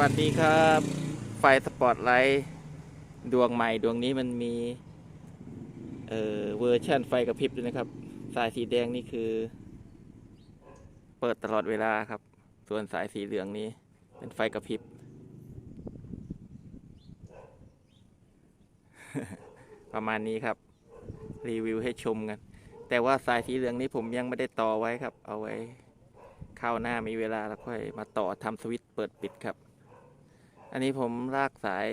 วัสดีครับ ไฟสปอตไลท์ดวงใหม่ดวงนี้มันมี เอ่อเวอร์ชันไฟกระพริบด้วยนะครับ สายสีแดงนี่คือ เปิดตลอดเวลาครับ ส่วนสายสีเหลืองนี้ เป็นไฟกระพริบ ประมาณนี้ครับ รีวิวให้ชมกัน แต่ว่าสายสีเหลืองนี้ผมยังไม่ได้ต่อไว้ครับ เอาไว้ข้าวหน้ามีเวลาแล้วค่อยมาต่อทำสวิตช์เปิดปิดครับ อันนี้ผมลากสาย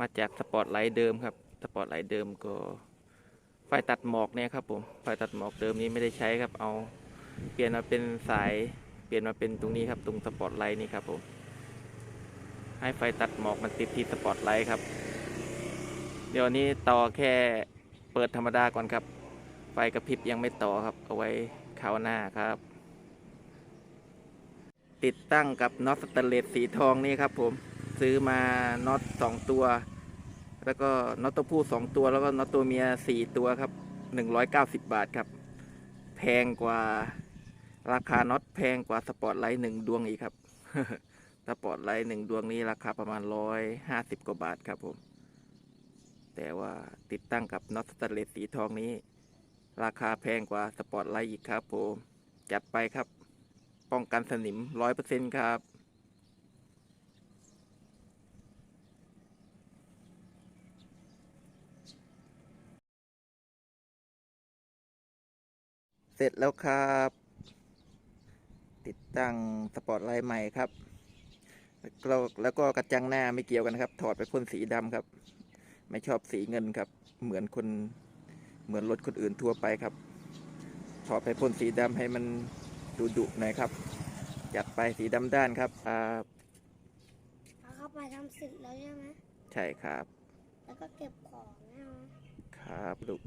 มาจากสปอตไลท์เดิมครับ สปอตไลท์เดิมก็ ไฟตัดหมอกเนี่ยครับผม ไฟตัดหมอกเดิมนี้ไม่ได้ใช้ครับ เอาเปลี่ยนมาเป็นสาย เปลี่ยนมาเป็นตรงนี้ครับ ตรงสปอตไลท์นี่ครับผม ให้ไฟตัดหมอกมันติดที่สปอตไลท์ครับ เดี๋ยวนี้ต่อแค่เปิดธรรมดาก่อนครับ ไฟกระพริบยังไม่ต่อครับ เอาไว้คราวหน้าครับ ติดตั้งกับน็อตสแตเลสสีทองนี่ครับผม ซื้อมาน็อตสองตัว แล้วก็น็อตตัวผู้สองตัว แล้วก็น็อตตัวเมียสี่ตัวครับหนึ่งร้อยเก้าสิบบาทครับ แพงกว่าราคาน็อตแพงกว่าสปอตไลท์หนึ่งดวงอีกครับสปอตไลท์หนึ่งดวงนี้ราคาประมาณร้อยห้าสิบกว่าบาทครับผม แต่ว่าติดตั้งกับน็อตสแตนเลสสีทองนี้ ราคาแพงกว่าสปอตไลท์อีกครับผม จัดไปครับ ป้องกันสนิมร้อยเปอร์เซ็นครับ เสร็จแล้วครับ ติดตั้งสปอตไลท์ใหม่ครับ แล้วก็แล้วก็กระจังหน้าไม่เกี่ยวกันครับ ถอดไปพ่นสีดำครับ ไม่ชอบสีเงินครับ เหมือนคนเหมือนรถคนอื่นทั่วไปครับ ถอดไปพ่นสีดำให้มันดุดุๆหน่อยครับ จัดไปสีดำด้านครับอ่าเอาเข้าไปทำเสร็จแล้วใช่ไหมใช่ครับ แล้วก็เก็บของนะครับลูก